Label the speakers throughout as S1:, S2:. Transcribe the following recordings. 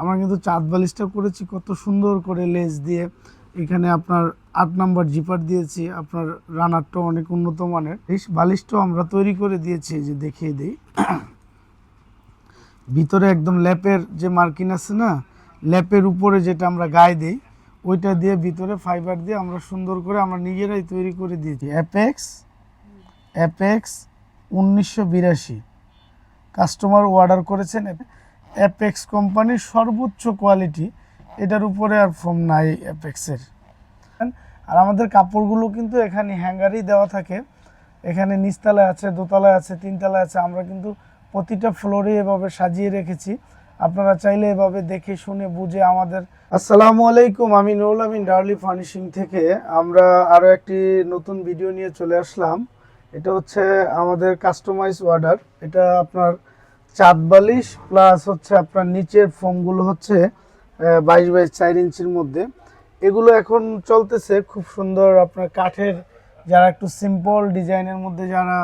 S1: আমরা কিন্তু চাঁদ বালিশটা করেছি, কত সুন্দর করে লেস দিয়ে। এখানে আপনার আট নাম্বার জিপার দিয়েছি, আপনার রানারটা অনেক উন্নত মানের। বালিশটাও আমরা তৈরি করে দিয়েছি যে দেখিয়ে দিই। ভিতরে একদম ল্যাপের যে মার্কিন আছে না, ল্যাপের উপরে যেটা আমরা গায়ে দিই, ওইটা দিয়ে ভিতরে ফাইবার দিয়ে আমরা সুন্দর করে আমরা নিজেরাই তৈরি করে দিয়েছি। অ্যাপেক্স অ্যাপেক্স উনিশশো বিরাশি। কাস্টমার অর্ডার করেছেন অ্যাপেক্স কোম্পানির সর্বোচ্চ কোয়ালিটি এটার উপরে আর ফোম নাই অ্যাপেক্সের আর আমাদের কাপড়গুলো কিন্তু এখানে হ্যাঙ্গারই দেওয়া থাকে। এখানে নিচতলায় আছে, দোতলায় আছে, তিনতলায় আছে। আমরা কিন্তু প্রতিটা ফ্লোরে এভাবে সাজিয়ে রেখেছি। আপনারা চাইলে এভাবে দেখে, শুনে, বুঝে আমাদের আসসালামু আলাইকুম, আমি নুরুল আমিন ডার্লি ফার্নিশিং থেকে। আমরা আরও একটি নতুন ভিডিও নিয়ে চলে আসলাম। এটা হচ্ছে আমাদের কাস্টমাইজ অর্ডার এটা আপনার চাঁদ বালিশ প্লাস হচ্ছে আপনার নিচের ফোমগুলো হচ্ছে বাইশ বাইশ চার ইঞ্চির মধ্যে। এগুলো এখন চলতেছে খুব সুন্দর আপনার কাঠের, যারা একটু সিম্পল ডিজাইনের মধ্যে, যারা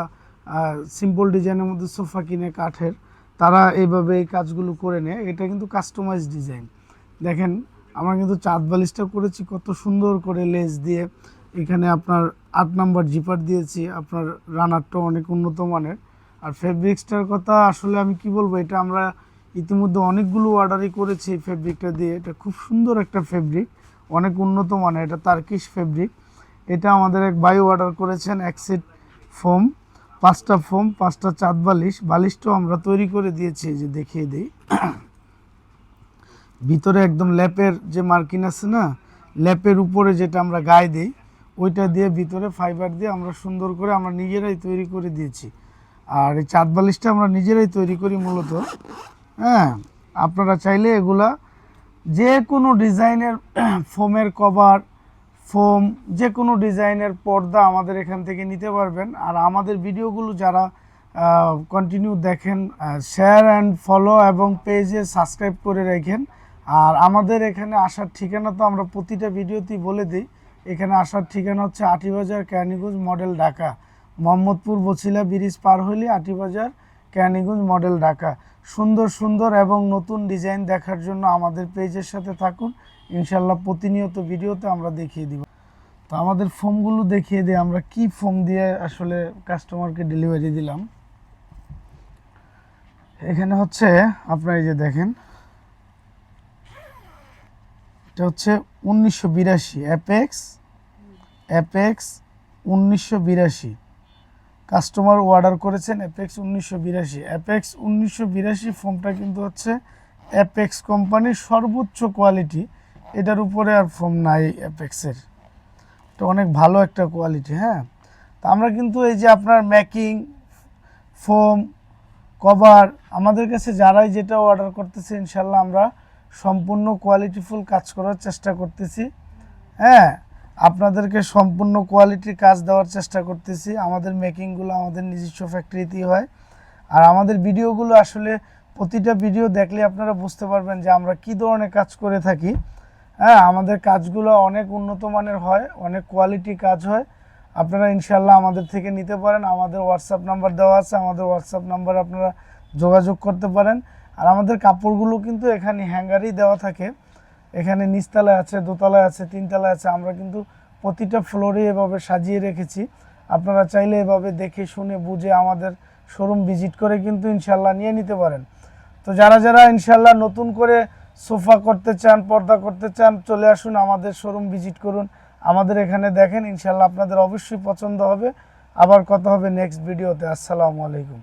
S1: সিম্পল ডিজাইনের মধ্যে সোফা কিনে কাঠের, তারা এইভাবে এই কাজগুলো করে নেয়। এটা কিন্তু কাস্টমাইজ ডিজাইন দেখেন, আমরা কিন্তু চাঁদ বালিশটা করেছি, কত সুন্দর করে লেস দিয়ে। এখানে আপনার আট নাম্বার জিপার দিয়েছি, আপনার রানারটা অনেক উন্নত মানের। আর ফেব্রিক্সটার কথা আসলে আমি কি বলব, এটা আমরা ইতিমধ্যে অনেকগুলো অর্ডারই করেছি এই ফেব্রিকটা দিয়ে। এটা খুব সুন্দর একটা ফেব্রিক অনেক উন্নত মানের, এটা তার্কিশ ফেব্রিক এটা আমাদের এক বায়ু অর্ডার করেছেন সেট ফোম পাঁচটা ফোম পাঁচটা চাঁদ বালিশ। বালিশটাও আমরা তৈরি করে দিয়েছি যে দেখিয়ে দিই। ভিতরে একদম ল্যাপের যে মার্কিন আছে না ল্যাপের উপরে যেটা আমরা গায়ে দিই, ওইটা দিয়ে ভিতরে ফাইবার দিয়ে আমরা সুন্দর করে আমরা নিজেরাই তৈরি করে দিয়েছি। আর এই চাঁদ বালিশটা আমরা নিজেরাই তৈরি করি মূলত। হ্যাঁ আপনারা চাইলে এগুলা যে কোনো ডিজাইনের ফোমের কভার, ফোম যে কোনো ডিজাইনের পর্দা আমাদের এখান থেকে নিতে পারবেন। আর আমাদের ভিডিওগুলো যারা কন্টিনিউ দেখেন শেয়ার অ্যান্ড ফলো এবং পেজে সাবস্ক্রাইব করে রাখেন। আর আমাদের এখানে আসার ঠিকানা তো আমরা প্রতিটা ভিডিওতেই বলে দিই। এখানে আসার ঠিকানা হচ্ছে আটিবাজার ক্যানিগুজ মডেল ঢাকা। মোহাম্মদপুর বছিলা ব্রিজ পার হইলে আটিবাজার ক্যানিগঞ্জ মডেল ঢাকা। সুন্দর সুন্দর এবং নতুন ডিজাইন দেখার জন্য আমাদের পেজের সাথে থাকুন। ইনশাল্লাহ প্রতিনিয়ত ভিডিওতে আমরা দেখিয়ে দিব। তো আমাদের ফোমগুলো দেখিয়ে দিই, আমরা কি ফোম দিয়ে আসলে কাস্টমারকে ডেলিভারি দিলাম। এখানে হচ্ছে, আপনারা এই যে দেখেন, এটা হচ্ছে উনিশশো বিরাশি অ্যাপেক্স অ্যাপেক্স উনিশশো বিরাশি। কাস্টমার অর্ডার করেছেন অ্যাপেক্স উনিশশো বিরাশি। অ্যাপেক্স উনিশশো বিরাশি ফোমটা কিন্তু হচ্ছে অ্যাপেক্স কোম্পানির সর্বোচ্চ কোয়ালিটি। এটার উপরে আর ফোম নাই অ্যাপেক্সের তো অনেক ভালো একটা কোয়ালিটি হ্যাঁ? তা আমরা কিন্তু এই যে আপনার ম্যাকিং, ফোম, কভার, আমাদের কাছে যারাই যেটা অর্ডার করতেছে, ইনশাল্লাহ আমরা সম্পূর্ণ কোয়ালিটিফুল কাজ করার চেষ্টা করতেছি। হ্যাঁ? আপনাদেরকে সম্পূর্ণ কোয়ালিটির কাজ দেওয়ার চেষ্টা করতেছি। আমাদের মেকিংগুলো আমাদের নিজস্ব ফ্যাক্টরিতেই হয়। আর আমাদের ভিডিওগুলো আসলে প্রতিটা ভিডিও দেখলে আপনারা বুঝতে পারবেন যে আমরা কি ধরনের কাজ করে থাকি। হ্যাঁ আমাদের কাজগুলো অনেক উন্নত মানের হয়, অনেক কোয়ালিটি কাজ হয়। আপনারা ইনশাল্লাহ আমাদের থেকে নিতে পারেন। আমাদের হোয়াটসঅ্যাপ নাম্বার দেওয়া আছে, আমাদের হোয়াটসঅ্যাপ নাম্বার আপনারা যোগাযোগ করতে পারেন। আর আমাদের কাপড়গুলো কিন্তু এখানে হ্যাঙ্গারই দেওয়া থাকে। এখানে নিচতলায় আছে, দোতলায় আছে, তিনতলায় আছে। আমরা কিন্তু প্রতিটা ফ্লোরে এভাবে সাজিয়ে রেখেছি। আপনারা চাইলে এভাবে দেখে শুনে বুঝে আমাদের শোরুম ভিজিট করে কিন্তু ইনশাল্লাহ নিয়ে নিতে পারেন। তো যারা যারা ইনশাল্লাহ নতুন করে সোফা করতে চান, পর্দা করতে চান, চলে আসুন আমাদের শোরুম ভিজিট করুন। আমাদের এখানে দেখেন ইনশাল্লাহ আপনাদের অবশ্যই পছন্দ হবে। আবার কথা হবে নেক্সট ভিডিওতে আসসালামু আলাইকুম।